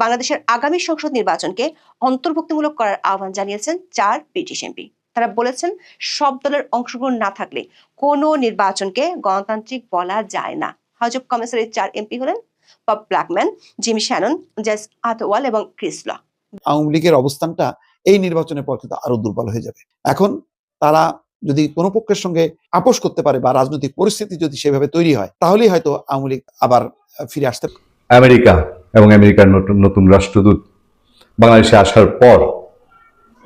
বাংলাদেশের আগামী সংসদ নির্বাচনকে অন্তর্ভুক্তিমূলক করার আহ্বান জানিয়েছেন চার ব্রিটিশ এমপি। তারা বলেছেন সব দলের অংশগ্রহণ না থাকলে কোনো নির্বাচনকে গণতান্ত্রিক বলা যায় না। হাউস অব কমিশনের চার এমপি হলেন Bob Blackman Jimmy Shannon Jas Athwal এবং ক্রিসলা আওয়ামী লীগের অবস্থানটা এই নির্বাচনের পর কিন্তু আরও দুর্বল হয়ে যাবে। এখন তারা যদি কোনো পক্ষের সঙ্গে আপোষ করতে পারে বা রাজনৈতিক পরিস্থিতি যদি সেভাবে তৈরি হয় তাহলেই হয়তো আওয়ামী লীগ আবার ফিরে আসতে আমেরিকা এবং আমেরিকার নতুন নতুন রাষ্ট্রদূত বাংলাদেশে আসার পর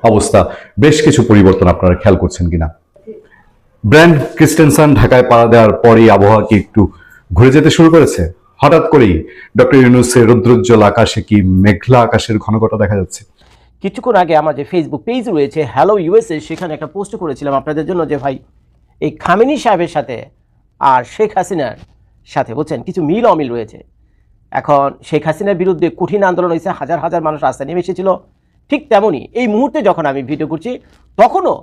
অবস্থা, বেশ কিছু পরিবর্তন আপনারা খেয়াল করছেন কিনা। ব্র্যান্ড ক্রিস্টেনসন ঢাকায় পাড়া দেওয়ার পরই আবহাওয়া কি একটু ঘুরে যেতে শুরু করেছে? হঠাৎ করেই ডক্টর ইউনুসের রৌদ্রোজ্জ্বল আকাশে কি মেঘলা আকাশের ঘনঘটা দেখা যাচ্ছে? কিছুক্ষণ আগে আমার যে ফেসবুক পেজ রয়েছে হ্যালো ইউএসএ সেখানে একটা পোস্ট করেছিলাম আপনাদের জন্য যে ভাই, এই খামিনি সাহেবের সাথে আর শেখ হাসিনার সাথে বলছেন কিছু মিল অমিল রয়েছে। এখন শেখ হাসিনার বিরুদ্ধে কঠিন আন্দোলন হয়েছে, হাজার হাজার মানুষ রাস্তায় নেমে এসেছিল। ঠিক তেমনই এই মুহূর্তে যখন আমি ভিডিও করছি, তখনও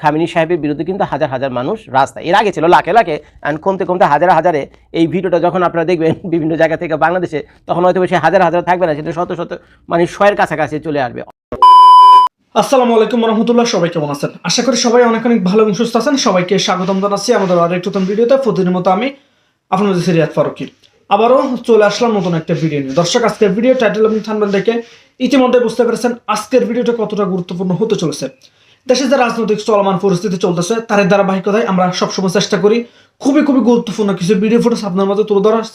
খামিনি সাহেবের বিরুদ্ধে কিন্তু হাজার হাজার মানুষ রাস্তায়, এর আগে ছিল লাখে লাখে অ্যান্ড কমতে কমতে হাজারে হাজারে। এই ভিডিওটা যখন আপনারা দেখবেন বিভিন্ন জায়গা থেকে বাংলাদেশে, তখন হয়তো সে হাজার হাজার থাকবে না, সেটা শত শত মানে শয়ের কাছাকাছি চলে আসবে। আসসালামু আলাইকুম রহমতুল্লাহ সবাই কেমন আছেন? আশা করি সবাই অনেক অনেক ভালো এবং সুস্থ আছেন। সবাইকে স্বাগতম জানাচ্ছি আমাদের আরেক ভিডিওতে। প্রতিদিনের মতো আমি আপনাদের সিরিয়াত ফারুকি। আবারও চলে আসলাম নতুন একটা ভিডিও নিয়ে। দর্শক, আজকের ভিডিও টাইটেল এবং থানবেল দেখে ইতিমধ্যে বুঝতে পেরেছেন আজকের ভিডিওটা কতটা গুরুত্বপূর্ণ হতে চলেছে। দেশে যে রাজনৈতিক চলমান পরিস্থিতি চলতেছে তার ধারাবাহিকতায় আমরা সবসময় চেষ্টা করি খুবই খুবই গুরুত্বপূর্ণ কিছু ভিডিও ফুটেজ আপনার মধ্যে তুলে ধরার।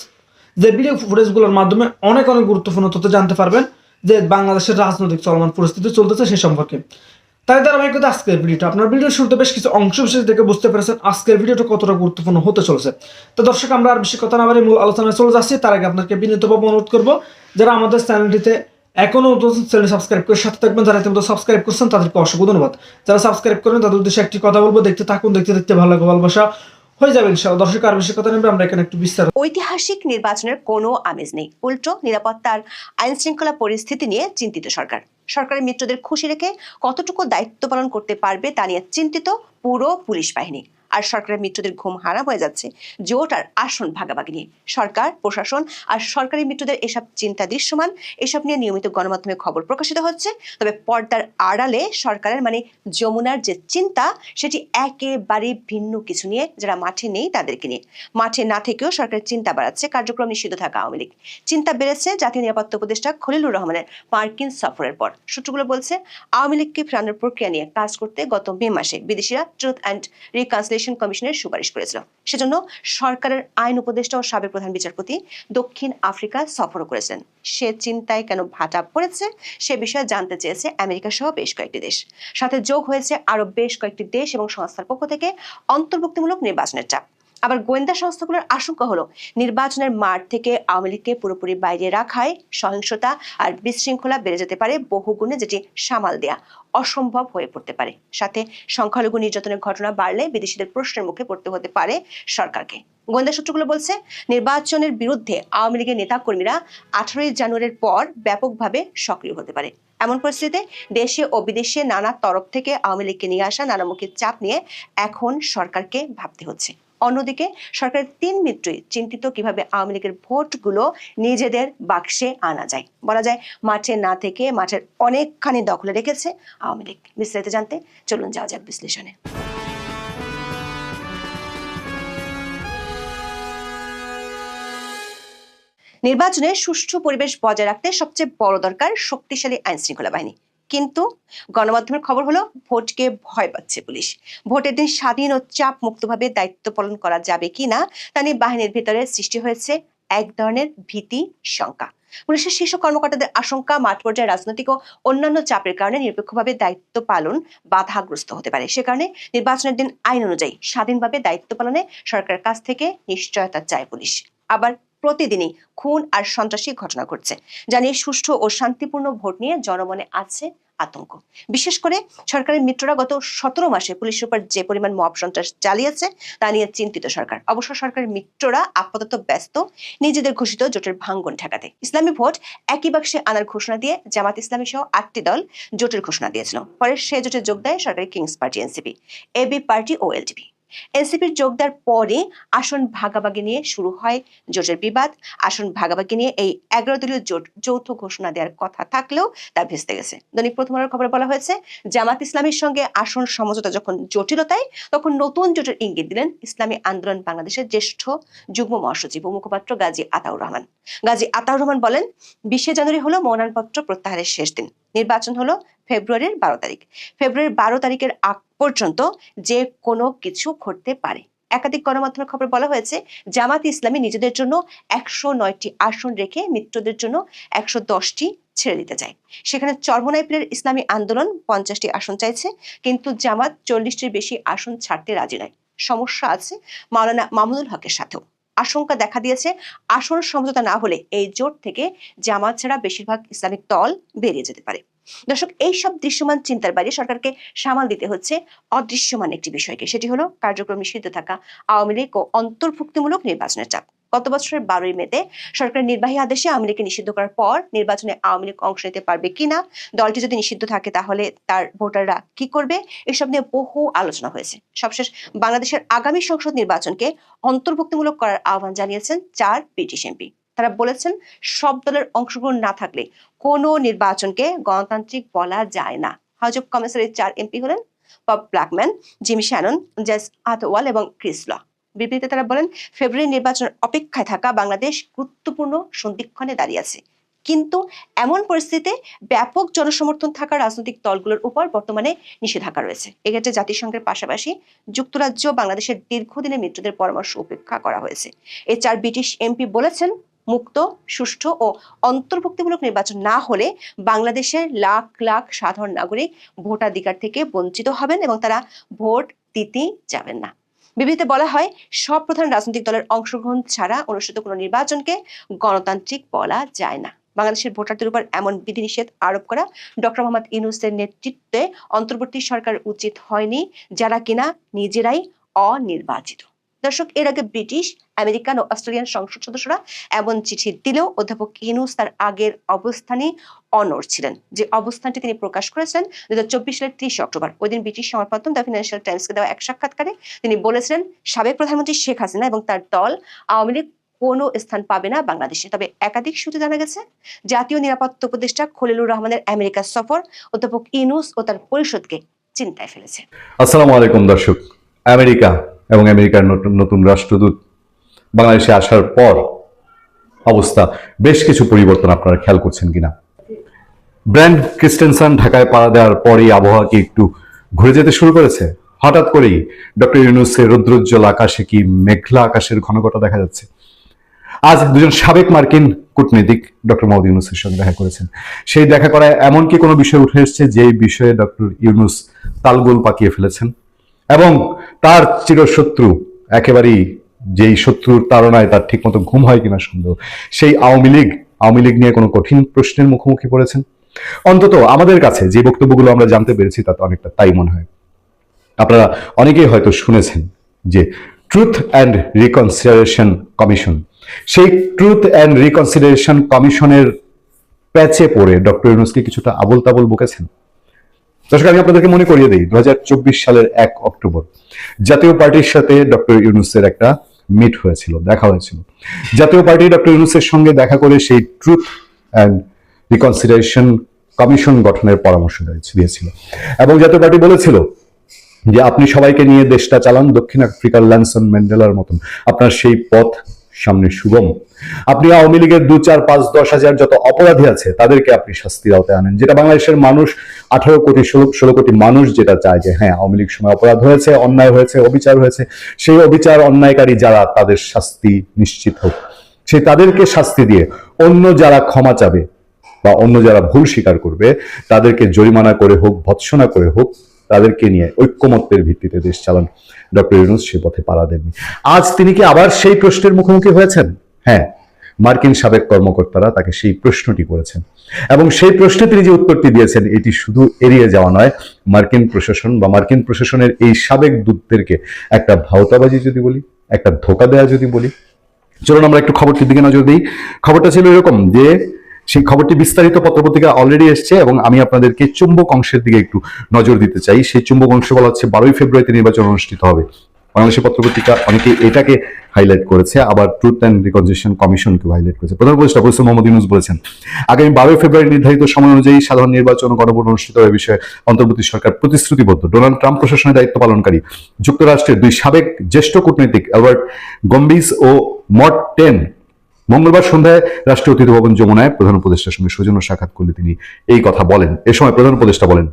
যে ভিডিও ফুটেজগুলোর মাধ্যমে অনেক অনেক গুরুত্বপূর্ণ তথ্য জানতে পারবেন যে বাংলাদেশের রাজনৈতিক চলমান পরিস্থিতি চলতেছে সে সম্পর্কে। তাই ধারাবাহিকতা আজকের ভিডিওটা। আপনার ভিডিওর শুরুতে বেশ কিছু অংশ বিশেষ দেখে বুঝতে পেরেছেন আজকের ভিডিওটা কতটা গুরুত্বপূর্ণ হতে চলেছে। তো দর্শক, আমরা আর বেশি কথা না বাড়ি মূল আলোচনায় চলে যাচ্ছি। তার আগে আপনাকে বিনীতভাবে অনুরোধ করব, যারা আমাদের চ্যানেলটিতে এখনও চ্যানেল সাবস্ক্রাইব করে সাথে থাকবেন। যারা ইতিমধ্যে সাবস্ক্রাইব করছেন, তাদেরকে অসংখ্য ধন্যবাদ। যারা সাবস্ক্রাইব করেন, তাদের উদ্দেশ্যে একটি কথা বলব, দেখতে থাকুন, দেখতে দেখতে ভালো লাগে ভালোবাসা হয়ে ঐতিহাসিক নির্বাচনের কোনো আমেজ নেই। উল্টো নিরাপত্তার আইন শৃঙ্খলা পরিস্থিতি নিয়ে চিন্তিত সরকার। সরকারের মিত্রদের খুশি রেখে কতটুকু দায়িত্ব পালন করতে পারবে তা নিয়ে চিন্তিত পুরো পুলিশ বাহিনী। আর সরকারের মিত্রদের ঘুম হারাম হয়ে যাচ্ছে। জোট আর আসন ভাগাভাগি নিয়ে সরকার, প্রশাসন আর সরকারি মিত্রদের এসব চিন্তা দৃশ্যমান। এসব নিয়ে নিয়মিত গণমাধ্যমে খবর প্রকাশিত হচ্ছে। তবে পর্দার আড়ালে সরকারের মানে যমুনার যে চিন্তা, সেটি একেবারে ভিন্ন কিছু নিয়ে যারা মাঠে নেই তাদেরকে নিয়ে। মাঠে না থেকেও সরকারের চিন্তা বাড়াচ্ছে। কার্যক্রম নিষিদ্ধ থাকা আওয়ামী লীগ। চিন্তা বেড়েছে জাতীয় নিরাপত্তা উপদেষ্টা খলিলুর রহমানের মার্কিন সফরের পর। সূত্রগুলো বলছে, আওয়ামী লীগকে ফেরানোর প্রক্রিয়া নিয়ে কাজ করতে গত মে মাসে বিদেশিরা ট্রুথ অ্যান্ড রিকনসিলেশন কমিশনের সুপারিশ করেছিল। সেজন্য সরকারের আইন উপদেষ্টা ও সাবেক প্রধান বিচারপতি দক্ষিণ আফ্রিকা সফরও করেছেন। সে চিন্তায় কেন ভাটা পড়েছে সে বিষয়ে জানতে চেয়েছে আমেরিকা সহ বেশ কয়েকটি দেশ। সাথে যোগ হয়েছে আরও বেশ কয়েকটি দেশ এবং সংস্থার পক্ষ থেকে অন্তর্ভুক্তিমূলক নির্বাচনের চাপ। আবার গোয়েন্দা সংস্থাগুলোর আশঙ্কা হলো নির্বাচনের মাঠ থেকে আওয়ামী লীগকে পুরোপুরি বাইরে রাখায় সহিংসতা আর বিশৃঙ্খলা বেড়ে যেতে পারে বহুগুণে যেটি সামাল দেয়া অসম্ভব হয়ে পড়তে পারে। সাথে সংখ্যালঘু নির্যাতনের ঘটনা বাড়লে বিদেশিদের প্রশ্নের মুখে পড়তে হতে পারে সরকারকে। গোয়েন্দা সূত্রগুলো বলছে, নির্বাচনের বিরুদ্ধে আওয়ামী লীগের নেতাকর্মীরা আঠারোই জানুয়ারির পর ব্যাপকভাবে সক্রিয় হতে পারে। এমন পরিস্থিতিতে দেশে ও বিদেশে নানা তরফ থেকে আওয়ামী লীগকে নিয়ে আসা নানামুখী চাপ নিয়ে এখন সরকারকে ভাবতে হচ্ছে। অন্যদিকে সরকারের তিন মিত্রই চিন্তিত কীভাবে আওয়ামী লীগের ভোটগুলো নিজেদের বাক্সে আনা যায়। বলা যায়, মাঠে না থেকে মাঠের অনেকখানি দখলে রেখেছে আওয়ামী লীগ। বিস্তারিত জানতে চলুন যাওয়া যাক বিশ্লেষণে। নির্বাচনে সুষ্ঠু পরিবেশ বজায় রাখতে সবচেয়ে বড় দরকার শক্তিশালী আইন শৃঙ্খলা বাহিনী। কিন্তু গণমাধ্যমের খবর হলো ভোটকে ভয় পাচ্ছে পুলিশ। ভোটের দিন স্বাধীন ও চাপ মুক্তভাবে দায়িত্ব পালন করা যাবে কিনা তা নিয়ে বাহিনীর ভিতরে সৃষ্টি হয়েছে এক ধরনের ভীতি শঙ্কা। পুলিশের শীর্ষ কর্মকর্তাদের আশঙ্কা মাঠ পর্যায়ে রাজনৈতিক ও অন্যান্য চাপের কারণে নিরপেক্ষভাবে দায়িত্ব পালন বাধাগ্রস্ত হতে পারে। সে কারণে নির্বাচনের দিন আইন অনুযায়ী স্বাধীনভাবে দায়িত্ব পালনে সরকারের কাছ থেকে নিশ্চয়তা চায় পুলিশ। আবার প্রতিদিনই খুন আর সন্ত্রাসী ঘটনা ঘটছে জানিয়ে সুষ্ঠু ও শান্তিপূর্ণ ভোট নিয়ে জনমনে আছে আতঙ্ক। বিশেষ করে সরকারের মিত্ররা গত সতেরো মাসে পুলিশের উপর যে পরিমাণ মব সন্ত্রাস চালিয়েছে, তা নিয়ে চিন্তিত সরকার। অবশ্য সরকারের মিত্ররা আপাতত ব্যস্ত, নিজেদের ঘোষিত জোটের ভাঙ্গন ঠেকাতে। ইসলামী ভোট একই বাক্সে আনার ঘোষণা দিয়ে জামাত ইসলামী সহ আটটি দল জোটের ঘোষণা দিয়েছিল। পরে সে জোটে যোগ দেয় সরকারি kings party NCP, AB party ও এলডিপি এনসিপির যোগ দেওয়ার পরে আসন ভাগাভাগি নিয়ে শুরু হয় জোটের বিবাদ। আসন ভাগাভাগি নিয়ে এই এগারো দলীয় জোট যৌথ ঘোষণা দেওয়ার কথা থাকলেও তা ভেস্তে গেছে। দৈনিক প্রথম আলোর খবরে বলা হয়েছে, জামাত ইসলামের সঙ্গে আসন সমঝোতা যখন জটিলতায়, তখন নতুন জোটের ইঙ্গিত দিলেন ইসলামী আন্দোলন বাংলাদেশের জ্যেষ্ঠ যুগ্ম মহাসচিব ও মুখপাত্র গাজী আতাউর রহমান। গাজী আতাউর রহমান বলেন, বিশে জানুয়ারি হলো মনোনয়নপত্র প্রত্যাহারের শেষ দিন। নির্বাচন হলো ফেব্রুয়ারির বারো তারিখ। ফেব্রুয়ারির বারো তারিখের আগ পর্যন্ত যে কোনো কিছু ঘটতে পারে। একাধিক গণমাধ্যমের খবর বলা হয়েছে জামাত ইসলামী নিজেদের জন্য একশো নয়টি আসন রেখে মিত্রদের জন্য একশো দশটি ছেড়ে দিতে চায়। সেখানে চর্মনাইপিলের ইসলামী আন্দোলন পঞ্চাশটি আসন চাইছে, কিন্তু জামাত চল্লিশটির বেশি আসন ছাড়তে রাজি নয়। সমস্যা আছে মাওলানা মামুনুল হকের সাথেও। আশঙ্কা দেখা দিয়েছে। আসন সমঝোতা না হলে এই জোট থেকে জামাত ছাড়া বেশিরভাগ ইসলামিক দল বেরিয়ে যেতে পারে। দর্শক, এইসব দৃশ্যমান চিন্তার বাইরে সরকারকে সামাল দিতে হচ্ছে অদৃশ্যমান একটি বিষয়কে। সেটি হলো কার্যক্রম নিষিদ্ধ থাকা, আওয়ামী লীগ ও অন্তর্ভুক্তিমূলক নির্বাচনের চাপ। গত বছরের বারোই মেতে সরকারের নির্বাহী আদেশে আওয়ামী লীগকে নিষিদ্ধ করার পর নির্বাচনে আওয়ামী লীগ অংশ নিতে পারবে কিনা, দলটি যদি নিষিদ্ধ থাকে তাহলে তার ভোটাররা কি করবে, এসব নিয়ে বহু আলোচনা হয়েছে। সবশেষ, বাংলাদেশের আগামী সংসদ নির্বাচনকে অন্তর্ভুক্তিমূলক করার আহ্বান জানিয়েছেন চার ব্রিটিশ এমপি। তারা বলেছেন, সব দলের অংশগ্রহণ না থাকলে কোনো নির্বাচনকে গণতান্ত্রিক বলা যায় না। হাউস অব এই চার এমপি হলেন Bob Blackman, Jimmy Shannon, Jas Athwal এবং ক্রিস ল। বিবৃতিতে তারা বলেন, ফেব্রুয়ারি নির্বাচনের অপেক্ষায় থাকা বাংলাদেশ গুরুত্বপূর্ণ সন্ধিক্ষণে দাঁড়িয়ে আছে কিন্তু এমন পরিস্থিতিতে ব্যাপক জনসমর্থন থাকা রাজনৈতিক দলগুলোর উপর বর্তমানে নিষেধাজ্ঞা রয়েছে। এক্ষেত্রে জাতিসংঘের পাশাপাশি যুক্তরাজ্য বাংলাদেশের দীর্ঘদিনের মিত্রদের পরামর্শ উপেক্ষা করা হয়েছে। এই চার ব্রিটিশ এমপি বলেছেন, মুক্ত, সুষ্ঠু ও অন্তর্ভুক্তিমূলক নির্বাচন না হলে বাংলাদেশের লাখ লাখ সাধারণ নাগরিক ভোটাধিকার থেকে বঞ্চিত হবেন এবং তারা ভোট দিতেই যাবেন না। বিবৃতিতে বলা হয়, সব প্রধান রাজনৈতিক দলের অংশগ্রহণ ছাড়া অনুষ্ঠিত কোনো নির্বাচনকে গণতান্ত্রিক বলা যায় না। বাংলাদেশের ভোটারদের উপর এমন বিধিনিষেধ আরোপ করা ডক্টর মোহাম্মদ ইউনুসের নেতৃত্বে অন্তর্বর্তী সরকার উচিত হয়নি, যারা কিনা নিজেরাই অনির্বাচিত। দর্শক, এর আগে ব্রিটিশ, আমেরিকান ও অস্ট্রেলিয়ান সংসদ সদস্যরা এমন চিঠি দিলেও অধ্যাপক ইনুস তার আগের অবস্থানে অনড় ছিলেন। যে অবস্থানটি তিনি প্রকাশ করেছেন দু হাজার চব্বিশ সালের ত্রিশ অক্টোবর। ওই দিন ব্রিটিশ সংবাদ মাধ্যম দ্য ফিনান্সিয়াল টাইমসকে দেওয়া এক সাক্ষাৎকারে তিনি বলেছিলেন, সাবেক প্রধানমন্ত্রী শেখ হাসিনা এবং তার দল আওয়ামী লীগ কোনো স্থান পাবে না বাংলাদেশে। তবে একাধিক সূত্রে জানা গেছে, জাতীয় নিরাপত্তা উপদেষ্টা খলিলুর রহমানের আমেরিকা সফর অধ্যাপক ইনুস ও তার পরিষদকে চিন্তায় ফেলেছে। আসসালামু আলাইকুম দর্শক। আমেরিকা এবং আমেরিকার নতুন নতুন রাষ্ট্রদূত বাংলাদেশে আসার পর অবস্থা, বেশ কিছু পরিবর্তন আপনারা খেয়াল করছেন কিনা? ব্র্যান্ড ক্রিস্টেনসন ঢাকায় পাড়া দেওয়ার পরই আবহাওয়া কি একটু ঘুরে যেতে শুরু করেছে? হঠাৎ করেই ডক্টর ইউনুসের রৌদ্রোজ্জ্বল আকাশে কি মেঘলা আকাশের ঘনঘটা দেখা যাচ্ছে? আজ দুজন সাবেক মার্কিন কূটনীতিক ডক্টর মোহাম্মদ ইউনুসের সঙ্গে দেখা করেছেন। সেই দেখা করায় এমন কি কোনো বিষয় উঠে এসেছে যে বিষয়ে ডক্টর ইউনুস তালগোল পাকিয়ে ফেলেছেন? এবং তার চিরশত্রু, একেবারেই যেই শত্রুর তাড়নায় তার ঠিকমতো ঘুম হয় কিনা সন্দেহ, সেই আওয়ামী লীগ আওয়ামী লীগ নিয়ে কোনো কঠিন প্রশ্নের মুখোমুখি পড়েছেন? অন্তত আমাদের কাছে যে বক্তব্যগুলো আমরা জানতে পেরেছি তাতে অনেকটা তাই মনে হয়। আপনারা অনেকেই হয়তো শুনেছেন যে ট্রুথ অ্যান্ড রিকনসিডারেশন কমিশন সেই ট্রুথ অ্যান্ড রিকনসিডারেশন কমিশনের প্যাচে পড়ে ডক্টর ইউনুসকে কিছুটা আবল তাবল বকেছেন। দর্শক, আমি আপনাদেরকে মনে করিয়ে দিই দু সালের এক অক্টোবর, জাতীয় পার্টির সাথে ডক্টর ইউনুসের একটা মিট হয়েছিল, দেখা হয়েছিল। জাতীয় পার্টি ডক্টর ইউনুসের সঙ্গে দেখা করে সেই ট্রুথ অ্যান্ড রিকনসিডারেশন কমিশন গঠনের পরামর্শ দিয়েছিল। এবং জাতীয় পার্টি বলেছিল যে, আপনি সবাইকে নিয়ে দেশটা চালান, দক্ষিণ আফ্রিকার ল্যানসন ম্যান্ডেলার মতন। আপনার সেই পথ সামনে সুগম। আপনি আওয়ামী লীগের দু চার পাঁচ দশ হাজার যত অপরাধী আছে, তাদেরকে আপনি শাস্তির আওতায় আনেন। যেটা বাংলাদেশের মানুষ, আঠারো কোটি, ষোলো কোটি মানুষ যেটা চায় যে হ্যাঁ আওয়ামী লীগ সময় অপরাধ হয়েছে, অন্যায় হয়েছে, অবিচার হয়েছে, সেই অবিচার অন্যায়কারী যারা, তাদের শাস্তি নিশ্চিত হোক। সে তাদেরকে শাস্তি দিয়ে অন্য যারা ক্ষমা চাবে বা অন্য যারা ভুল স্বীকার করবে, তাদেরকে জরিমানা করে হোক, ভৎসনা করে হোক তাদেরকে নিয়ে ঐক্যমত্যের ভিত্তিতে দেশ চালান ডক্টর ইউনুস, সে পথে পাড়া দেননি। আজ তিনি কি আবার সেই প্রশ্নের মুখোমুখি হয়েছেন? হ্যাঁ মার্কিন সাবেক কর্মকর্তারা তাকে সেই প্রশ্নটি করেছেন। এবং সেই প্রশ্নে তিনি যে উত্তরটি দিয়েছেন, এটি শুধু এড়িয়ে যাওয়া নয়, মার্কিন প্রশাসন বা মার্কিন প্রশাসনের এই সাবেক দূতদেরকে একটা ভাওতাবাজি যদি বলি, একটা ধোকা দেয়া যদি বলি, চলুন আমরা একটু খবরটির দিকে নজর দিই। খবরটা ছিল এরকম যে সেই খবরটি বিস্তারিত পত্রপত্রিকা অলরেডি এসছে এবং আমি আপনাদেরকে চুম্বক অংশের দিকে একটু নজর দিতে চাই। সেই চুম্বক অংশ বলা হচ্ছে বারোই ফেব্রুয়ারিতে নির্বাচন অনুষ্ঠিত হবে। বাংলাদেশের পত্রপত্রিকা অনেকে এটাকে হাইলাইট করেছে, আবার ট্রুথ অ্যান্ড রিকনসিলিয়েশন কমিশনকে হাইলাইট করেছে। প্রধান উপদেষ্টা প্রফেসর মোহাম্মদ ইউনুস বলেছেন, আগামী বারোই ফেব্রুয়ারি নির্ধারিত সময় অনুযায়ী সাধারণ নির্বাচন ও গণভোট অনুষ্ঠিত হবে বিষয়ে অন্তর্বর্তী সরকার প্রতিশ্রুতিবদ্ধ। ডোনাল্ড ট্রাম্প প্রশাসনের দায়িত্ব পালনকারী, যুক্তরাষ্ট্রের দুই সাবেক জ্যেষ্ঠ কূটনৈতিক অ্যালবার্ট গম্বিস ও মট টেন মঙ্গলবার সন্ধ্যায় রাষ্ট্রীয় অতিথি ভবন যমুনায় প্রধান উপদেষ্টার সঙ্গে সৌজন্য সাক্ষাৎ করলে তিনি এই কথা বলেন। এ সময় প্রধান উপদেষ্টা বলেন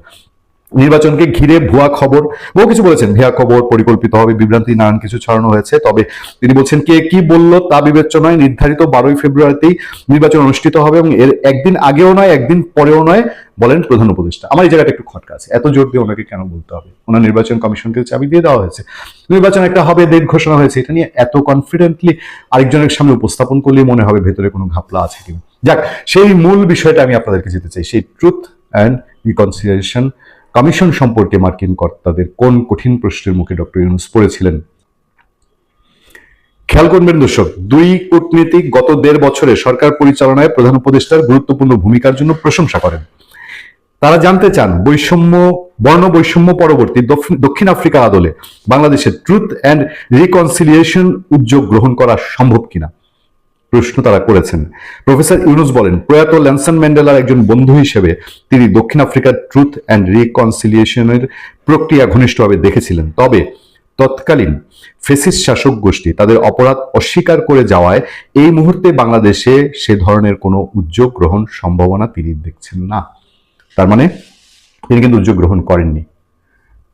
নির্বাচনকে ঘিরে ভুয়া খবর, বহু কিছু বলেছেন। ভুয়া খবর পরিকল্পিত হবে, বিভ্রান্তি নানান কিছু ছড়ানো হয়েছে। তবে তিনি বলছেন, কে কি বলল তা বিবেচনায় নির্ধারিত বারোই ফেব্রুয়ারিতেই নির্বাচন অনুষ্ঠিত হবে এবং এর একদিন আগেও নয়, একদিন পরেও নয় বলেন প্রধান উপদেষ্টা। আমার এই জায়গাটা একটু খটকা আছে। এত জোর দিয়ে ওনাকে কেন বলতে হবে? ওনার নির্বাচন কমিশনকে চাবি দিয়ে দেওয়া হয়েছে। নির্বাচন একটা হবে, ডেট ঘোষণা হয়েছে। এটা নিয়ে এত কনফিডেন্টলি আরেকজনের সামনে উপস্থাপন করলেই মনে হবে ভেতরে কোনো ঘাপলা আছে কিনা। যাক, সেই মূল বিষয়টা আমি আপনাদেরকে যেতে চাই। সেই ট্রুথ অ্যান্ড রিকনসিলিয়েশন কমিশন সম্পর্কে মার্কিন কর্তাদের কোন কঠিন প্রশ্নের মুখে ডক্টর ইউনুস পড়েছিলেন? খেয়াল করবেন দর্শক, দুই কূটনীতিক গত দেড় বছরে সরকার পরিচালনায় প্রধান উপদেষ্টার গুরুত্বপূর্ণ ভূমিকার জন্য প্রশংসা করেন। তারা জানতে চান, বৈষম্য, বর্ণ বৈষম্য পরবর্তী দক্ষিণ- আফ্রিকা আদলে বাংলাদেশের ট্রুথ অ্যান্ড রিকনসিলিয়েশন উদ্যোগ গ্রহণ করা সম্ভব কিনা। প্রশ্ন তারা করেছেন। প্রফেসর ইউনুস বলেন, প্রয়াত ল্যানসন ম্যান্ডেলার একজন বন্ধু হিসেবে তিনি দক্ষিণ আফ্রিকার ট্রুথ অ্যান্ড রিকনসিলিয়েশনের প্রক্রিয়া ঘনিষ্ঠভাবে দেখেছিলেন। তবে তৎকালীন ফেসিস শাসক গোষ্ঠী তাদের অপরাধ অস্বীকার করে যাওয়ায় এই মুহূর্তে বাংলাদেশে সে ধরনের কোনো উদ্যোগ গ্রহণ সম্ভাবনা তিনি দেখছেন না। তার মানে তিনি কিন্তু উদ্যোগ গ্রহণ করেননি।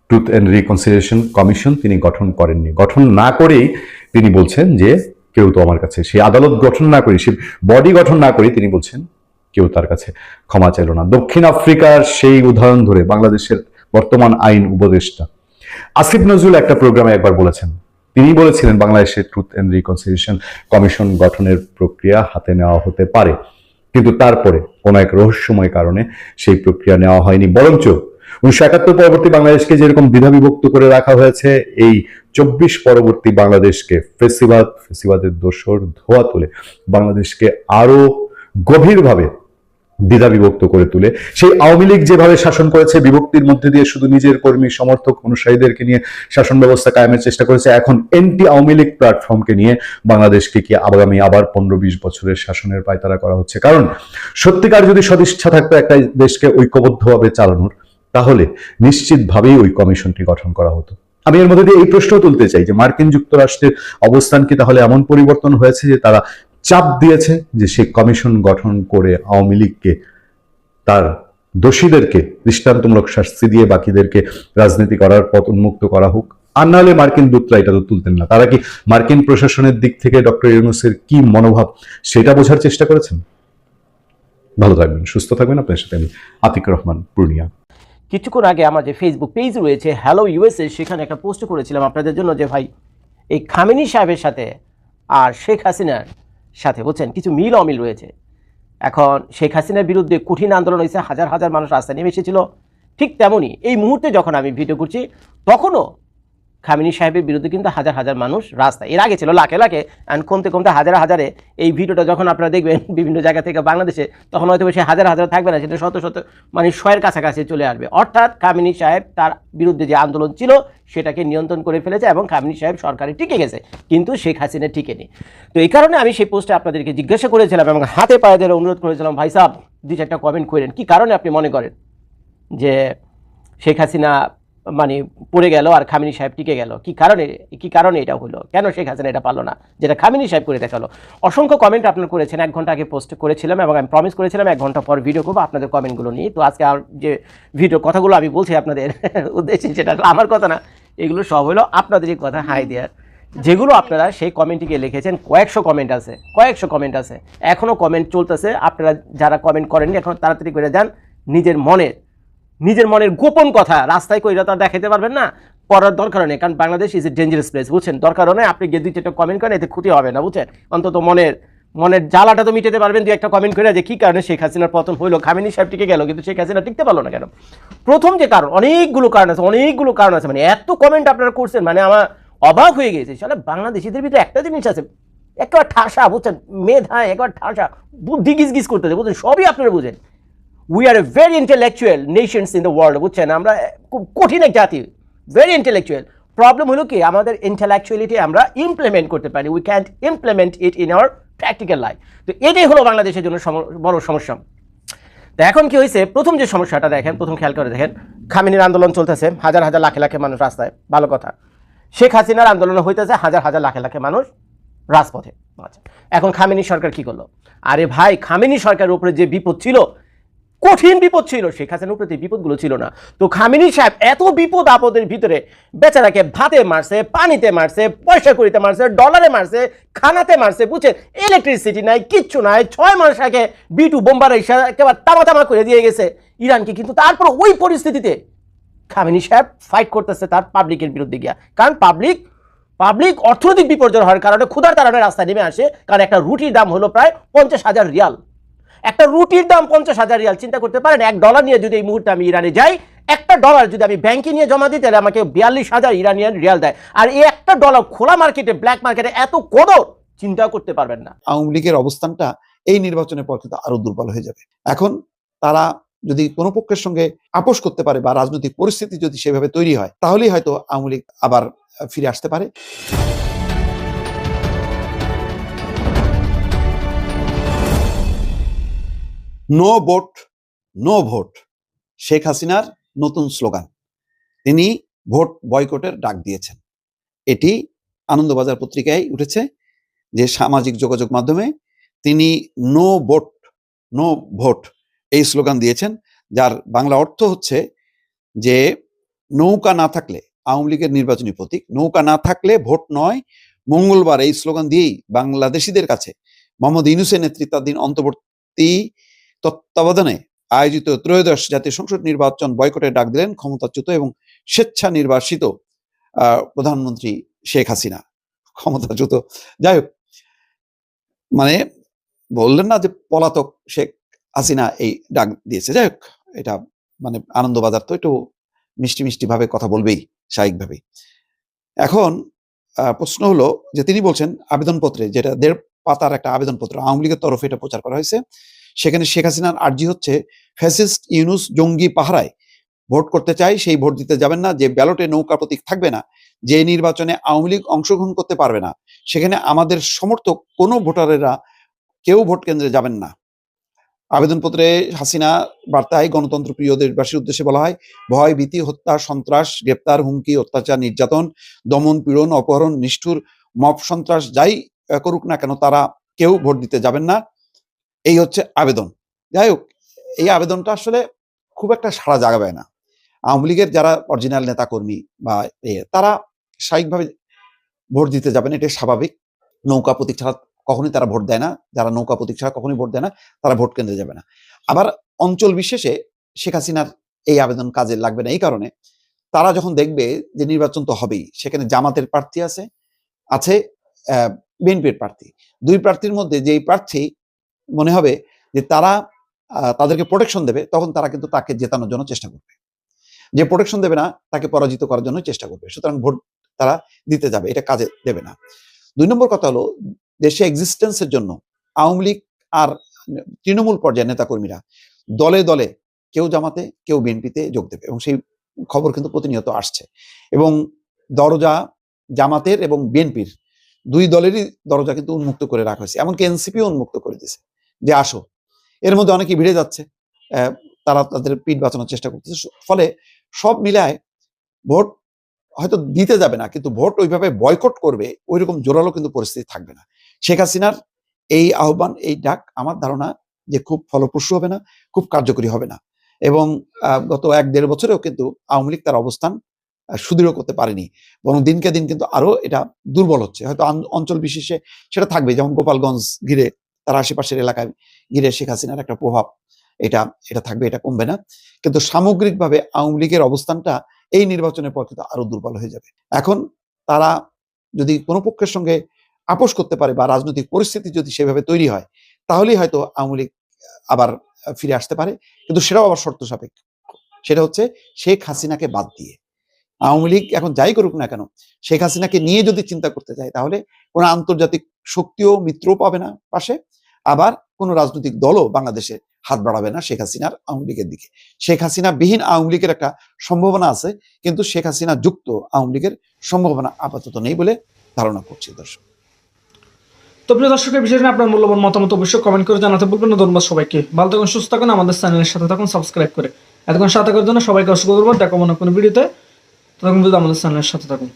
ট্রুথ অ্যান্ড রিকনসিলিয়েশন কমিশন তিনি গঠন করেননি। গঠন না করেই তিনি বলছেন যে কেউ তো আমার কাছে সেই আদালত গঠন না করি, সে বডি গঠন না করেই তিনি বলছেন, কেউ তার কাছে ক্ষমা চাইল না। দক্ষিণ আফ্রিকার সেই উদাহরণ ধরে বাংলাদেশের বর্তমান আইন উপদেষ্টা আসিফ নজরুল একটা প্রোগ্রামে একবার বলেছেন। তিনি বলেছিলেন, বাংলাদেশের ট্রুথ অ্যান্ড রিকনসিলিয়েশন কমিশন গঠনের প্রক্রিয়া হাতে নেওয়া হতে পারে, কিন্তু তারপরে কোনো এক রহস্যময় কারণে সেই প্রক্রিয়া নেওয়া হয়নি, বরঞ্চ উনিশশো একাত্তর পরবর্তী বাংলাদেশকে যেরকম দ্বিধা বিভক্ত করে রাখা হয়েছে, এই চব্বিশ পরবর্তী বাংলাদেশকে ফেসিবাদ ফেসিবাদের দোসর ধোয়া তুলে বাংলাদেশকে আরও গভীরভাবে দ্বিধা বিভক্ত করে তুলে। সেই আওয়ামী লীগ যেভাবে শাসন করেছে, বিভক্তির মধ্যে দিয়ে শুধু নিজের কর্মী, সমর্থক, অনুসারীদেরকে নিয়ে শাসন ব্যবস্থা কায়েমের চেষ্টা করেছে, এখন এন্টি আওয়ামী লীগ প্ল্যাটফর্মকে নিয়ে বাংলাদেশকে কি আগামী আবার পনেরো বিশ বছরের শাসনের পায়তারা করা হচ্ছে? কারণ সত্যিকার যদি সদিচ্ছা থাকতো একটা দেশকে ঐক্যবদ্ধভাবে চালানোর তাহলে নিশ্চিতভাবেই ওই কমিশনটি গঠন করা হতো। আমি এর মধ্যে দিয়ে এই প্রশ্ন তুলতে চাই যে মার্কিন যুক্তরাষ্ট্রের অবস্থান কি তাহলে এমন পরিবর্তন হয়েছে যে তারা চাপ দিয়েছে যে সে কমিশন গঠন করে আওয়ামী লীগকে, তার দোষীদেরকে, দৃষ্টান্তমূলক শাস্তি দিয়ে বাকিদেরকে রাজনীতি করার পথ উন্মুক্ত করা হোক। আর নাহলে মার্কিন দূতরা এটা তো তুলতেন না। তারা কি মার্কিন প্রশাসনের দিক থেকে ডক্টর ইউনুসের কি মনোভাব সেটা বোঝার চেষ্টা করেছেন? ভালো থাকবেন, সুস্থ থাকবেন। আপনার সাথে আমি আতিক রহমান, পূর্ণিয়া। কিছুক্ষণ আগে আমার যে ফেসবুক পেজ রয়েছে হ্যালো ইউএসএ সেখানে একটা পোস্ট করেছিলাম আপনাদের জন্য যে ভাই, এই খামেনি সাহেবের সাথে আর শেখ হাসিনার সাথে বলছেন কিছু মিল অমিল রয়েছে। এখন শেখ হাসিনার বিরুদ্ধে কঠিন আন্দোলন হয়েছে, হাজার হাজার মানুষ রাস্তায় নেমে এসেছিল। ঠিক তেমনই এই মুহূর্তে যখন আমি ভিডিও করছি, তখনও খামিনী সাহেবের বিরুদ্ধে কিন্তু হাজার হাজার মানুষ রাস্তায় এর আগে ছিল লাখে লাখে অ্যান্ড কমতে কমতে হাজারে হাজারে এই ভিডিওটা যখন আপনারা দেখবেন বিভিন্ন জায়গা থেকে বাংলাদেশে, তখন হয়তো সে হাজার হাজার থাকবে না, সেটা শত শত মানে শয়ের কাছাকাছি চলে আসবে। অর্থাৎ কামিনী সাহেব তার বিরুদ্ধে যে আন্দোলন ছিল, সেটাকে নিয়ন্ত্রণ করে ফেলেছে এবং কামিনী সাহেব সরকারে টিকে গেছে, কিন্তু শেখ হাসিনা টিকে নেই তো এই কারণে আমি সেই পোস্টে আপনাদেরকে জিজ্ঞাসা করেছিলাম এবং হাতে পায়ে ধরে অনুরোধ করেছিলাম, ভাই সাহেব, দুই চারটা কমেন্ট করেন, কি কারণে আপনি মনে করেন যে শেখ হাসিনা মানে পড়ে গেল আর খামিনী সাহেব টিকে গেল। কি কারণে কি কারণে এটা হলো? কেন শেখ হাসিনা এটা পারল না? যেটা খামিনি সাহেব করে দেখাল। অসংখ্য কমেন্ট আপনার করেছেন। এক ঘণ্টা আগে পোস্ট করেছিলাম এবং আমি প্রমিস করেছিলাম এক ঘণ্টা পর ভিডিও করব আপনাদের কমেন্টগুলো নিয়ে। তো আজকে আর যে ভিডিও কথাগুলো আমি বলছি আপনাদের উদ্দেশ্যে সেটা আমার কথা না। এগুলো সব হলো আপনাদেরই কথা, হাই দেওয়ার যেগুলো আপনারা সেই কমেন্টটিকে লিখেছেন, কয়েকশো কমেন্ট আছে, কয়েকশো কমেন্ট আছে। এখনও কমেন্ট চলতেছে। আপনারা যারা কমেন্ট করেননি, এখন তাড়াতাড়ি করে যান। নিজের মনের নিজের মনের গোপন কথা রাস্তায় কইরা তো আর দেখাতে পারবেন না করার দরকার নেই, কারণ Bangladesh is a dangerous place বুঝছেন? দরকারও নেই, আপনি গিয়ে দুই চারটা কমেন্ট করেন, এতে ক্ষতি হবে না, বুঝছেন? অন্তত মনের মনের জ্বালাটা তো মিটাতে পারবেন, দুই একটা কমেন্ট করে যে কী কারণে শেখ হাসিনার পতন হইল, খামিনী সাহেব টিকে গেল, কিন্তু শেখ হাসিনা টিকতে পারল না কেন? প্রথম যে কারণ, অনেকগুলো কারণ আছে, অনেকগুলো কারণ আছে মানে এত কমেন্ট আপনারা করছেন মানে আমার অবাক হয়ে গেছে আসলে বাংলাদেশিদের ভিতরে একটা জিনিস আছে, একেবারে ঠাসা, বুঝছেন? মেধা একেবারে ঠাসা, বুদ্ধি গিজ গিজ করতেছে, বুঝছেন? সবই আপনারা বুঝেন। We are a very intellectual nations in the world বুঝছেন? আমরা খুব কঠিন এক জাতি। ভেরি ইন্টেলেকচুয়াল প্রবলেম হলো কি? আমাদের ইন্টেলেকচুয়ালিটি আমরা ইমপ্লিমেন্ট করতে পারি we can't implement it in our practical life তো এটাই হলো বাংলাদেশের জন্য বড় সমস্যা। তো এখন কি হয়েছে? প্রথম যে সমস্যাটা দেখেন, প্রথম খেয়াল করে দেখেন, খামিনীর আন্দোলন চলতেছে, হাজার হাজার লাখে লাখে মানুষ রাস্তায়। ভালো কথা। শেখ হাসিনার আন্দোলন হইতেছে, হাজার হাজার লাখে লাখে মানুষ রাজপথে। আচ্ছা এখন খামিনী সরকার কি করল? আরে ভাই, খামিনী সরকারের উপরে যে বিপদ ছিল কঠিন বিপদ ছিল। শেখ হাসিনার উপরে তো এই বিপদগুলো ছিল না। তো খামিনী সাহেব এত বিপদ আপদের ভিতরে বেচারাকে ভাতে মারছে, পানিতে মারছে, পয়সা করিতে মারছে ডলারে মারছে, খানাতে মারছে, বুঝছেন? ইলেকট্রিসিটি নাই, কিচ্ছু নাই, ছয় মাস আগে বিটু বোম্বার একেবারে তামা তামা করে দিয়ে গেছে ইরানকে। কিন্তু তারপর ওই পরিস্থিতিতে খামিনী সাহেব ফাইট করতেছে তার পাবলিকের বিরুদ্ধে গিয়া। কারণ পাবলিক পাবলিক অর্থনৈতিক বিপর্যয় হওয়ার কারণে ক্ষুধার কারণে রাস্তায় নেমে আসে। কারণ একটা রুটির দাম হলো প্রায় পঞ্চাশ হাজার রিয়াল। একটা রুটির দাম পঞ্চাশ হাজার রিয়াল। চিন্তা করতে পারেন, এক ডলার নিয়ে যদি এই মুহূর্তে আমি ইরানে যাই, একটা ডলার যদি আমি ব্যাংকে নিয়ে জমা দিই, তাহলে আমাকে বিয়াল্লিশ হাজার ইরানিয়ান রিয়াল দেয়। আর এই একটা ডলার খোলা মার্কেটে ব্ল্যাক মার্কেটে এত কদর চিন্তা করতে পারবেন না। আওয়ামী লীগের অবস্থানটা এই নির্বাচনের পর কিন্তু আরও দুর্বল হয়ে যাবে। এখন তারা যদি কোনো পক্ষের সঙ্গে আপোষ করতে পারে বা রাজনৈতিক পরিস্থিতি যদি সেভাবে তৈরি হয়, তাহলেই হয়তো আওয়ামী লীগ আবার ফিরে আসতে পারে। No vote no vote, Sheikh হাসিনার নতুন স্লোগান। তিনি ভোট বয়কটের ডাক দিয়েছেন। এটি আনন্দবাজার পত্রিকায় উঠেছে যে সামাজিক যোগাযোগ মাধ্যমে তিনি নো ভোট নো ভোট এই স্লোগান দিয়েছেন, যার বাংলা অর্থ হচ্ছে যে নৌকা না থাকলে আওয়ামী লীগের নির্বাচনী প্রতীক, নৌকা না থাকলে ভোট নয়। মঙ্গলবার এই স্লোগান দিয়েই বাংলাদেশিদের কাছে মোহাম্মদ ইউনুসের নেতৃত্বাধীন অন্তর্বর্তী তত্ত্বাবধানে আয়োজিত ত্রয়োদশ জাতীয় সংসদ নির্বাচন বয়কটের ডাক দিলেন ক্ষমতাচ্যুত এবং স্বেচ্ছা নির্বাসিত প্রধানমন্ত্রী শেখ হাসিনা। ক্ষমতাচ্যুত। যাই হোক মানে বললেন না যে পলাতক শেখ হাসিনা এই ডাক দিয়েছে। যাই হোক, এটা মানে আনন্দবাজার তো, একটু মিষ্টি মিষ্টি ভাবে কথা বলবেই, স্বাভাবিকভাবেই। এখন প্রশ্ন হলো যে তিনি বলছেন আবেদনপত্রে, যেটা দেড় পাতার একটা আবেদনপত্র, আওয়ামী লীগের তরফে এটা প্রচার করা হয়েছে। সেখানে শেখ হাসিনার আর্জি হচ্ছে ফ্যাসিস্ট ইউনুস জঙ্গি পাহারায়। ভোট করতে চাই, সেই ভোট দিতে যাবেন না, যে ব্যালটে নৌকা প্রতীক থাকবে না, যে নির্বাচনে আওয়ামী লীগ অংশগ্রহণ করতে পারবে না, সেখানে আমাদের সমর্থক কোনো ভোটারেরা কেউ ভোট কেন্দ্রে যাবেন না। আবেদনপত্রে হাসিনা বার্তায় গণতন্ত্র প্রিয় দেশবাসীর উদ্দেশ্যে বলা হয়, ভয়, ভীতি, হত্যা, সন্ত্রাস, গ্রেপ্তার, হুমকি, অত্যাচার, নির্যাতন, দমন, পীড়ন, অপহরণ, নিষ্ঠুর, মব সন্ত্রাস যাই করুক না কেন, তারা কেউ ভোট দিতে যাবেন না। এই হচ্ছে আবেদন। যাই হোক, এই আবেদনটা আসলে খুব একটা সাড়া জাগাবে না। আওয়ামী লীগের যারা অরিজিনাল নেতা কর্মী বা তারা স্বাভাবিকভাবে ভোট দিতে যাবেন এটা স্বাভাবিক। নৌকা প্রতীক ছাড়া কখনোই তারা ভোট দেয় না। যারা নৌকা প্রতীক ছাড়া কখনোই ভোট দেয় না, তারা ভোট কেন্দ্রে যাবে না। আবার অঞ্চল বিশেষে শেখ হাসিনার এই আবেদন কাজে লাগবে না, এই কারণে তারা যখন দেখবে যে নির্বাচন তো হবেই, সেখানে জামাতের প্রার্থী আছে আছে বিএনপির প্রার্থী। দুই প্রার্থীর মধ্যে যেই প্রার্থী মনে হবে যে তারা তাদেরকে প্রোটেকশন দেবে, তখন তারা কিন্তু তাকে জেতানোর জন্য চেষ্টা করবে। যে প্রোটেকশন দেবে না, তাকে পরাজিত করার জন্য চেষ্টা করবে। সুতরাং ভোট তারা দিতে যাবে, এটা কাজে দেবে না। দুই নম্বর কথা হলো, দেশে এক্সিস্টেন্সের জন্য আওয়ামী লীগ আর তৃণমূল পর্যায়ের নেতাকর্মীরা দলে দলে কেউ জামাতে, কেউ বিএনপিতে যোগ দেবে এবং সেই খবর কিন্তু প্রতিনিয়ত আসছে। এবং দরজা জামাতের এবং বিএনপির দুই দলেরই দরজা কিন্তু উন্মুক্ত করে রাখা হয়েছে। এমনকি এনসিপিও উন্মুক্ত করে দিয়েছে। যে আসো। এর মধ্যে অনেকে ভিড়ে যাচ্ছে তারা তাদের পিঠ বাঁচানোর চেষ্টা করতেছে। ফলে সব মিলায় ভোট হয়তো দিতে যাবে না, কিন্তু ভোট ওইভাবে বয়কট করবে ওই রকম জোরালো কিন্তু পরিস্থিতি থাকবে না। শেখ হাসিনার এই আহ্বান, এই ডাক আমার ধারণা যে খুব ফলপ্রসূ হবে না, খুব কার্যকরী হবে না। এবং গত এক দেড় বছরেও কিন্তু আওয়ামী লীগ তার অবস্থান সুদৃঢ় করতে পারেনি। বরং দিনকে দিন কিন্তু আরও এটা দুর্বল হচ্ছে। হয়তো অঞ্চল বিশেষে সেটা থাকবে, যেমন গোপালগঞ্জ ঘিরে তার আশেপাশের এলাকায় ঘিরে শেখ হাসিনার একটা প্রভাব, এটা এটা থাকবে, এটা কমবে না। কিন্তু সামগ্রিকভাবে আওয়ামী লীগের অবস্থানটা এই নির্বাচনের পর কিন্তু আরও দুর্বল হয়ে যাবে। এখন তারা যদি কোনো পক্ষের সঙ্গে আপোষ করতে পারে বা রাজনৈতিক পরিস্থিতি যদি সেভাবে তৈরি হয়, তাহলেই হয়তো আওয়ামী লীগ আবার ফিরে আসতে পারে। কিন্তু সেটাও আবার শর্ত সাপেক্ষ। সেটা হচ্ছে শেখ হাসিনাকে বাদ দিয়ে। আওয়ামী লীগ এখন যাই করুক না কেন, শেখ হাসিনাকে নিয়ে যদি চিন্তা করতে যায় তাহলে কোনো আন্তর্জাতিক শক্তিও মিত্রও পাবে না পাশে, আবার কোনো রাজনৈতিক দলও বাংলাদেশে হাত বাড়াবে না শেখ হাসিনার আওয়ামী লীগের দিকে। শেখ হাসিনা বিহীন আওয়ামী লীগের একটা সম্ভাবনা আছে, কিন্তু শেখ হাসিনা যুক্ত আওয়ামী লীগের সম্ভাবনা আপাতত নেই বলে ধারণা করছি দর্শক। তো প্রিয় দর্শকের বিষয় আপনার মূল্যবান মতামত অবশ্যই কমেন্ট করে জানাতে বলবেন না। ধন্যবাদ সবাইকে। ভালো থাকুন, সুস্থ থাকুন, আমাদের চ্যানেলের সাথে থাকুন সাবস্ক্রাইব করে। এতক্ষণ সাথে থাকার জন্য সবাইকে অসংখ্য ধন্যবাদ। দেখা মনে কোনো ভিডিওতে ততক্ষণ পর্যন্ত আমাদের চ্যানেলের সাথে থাকুন।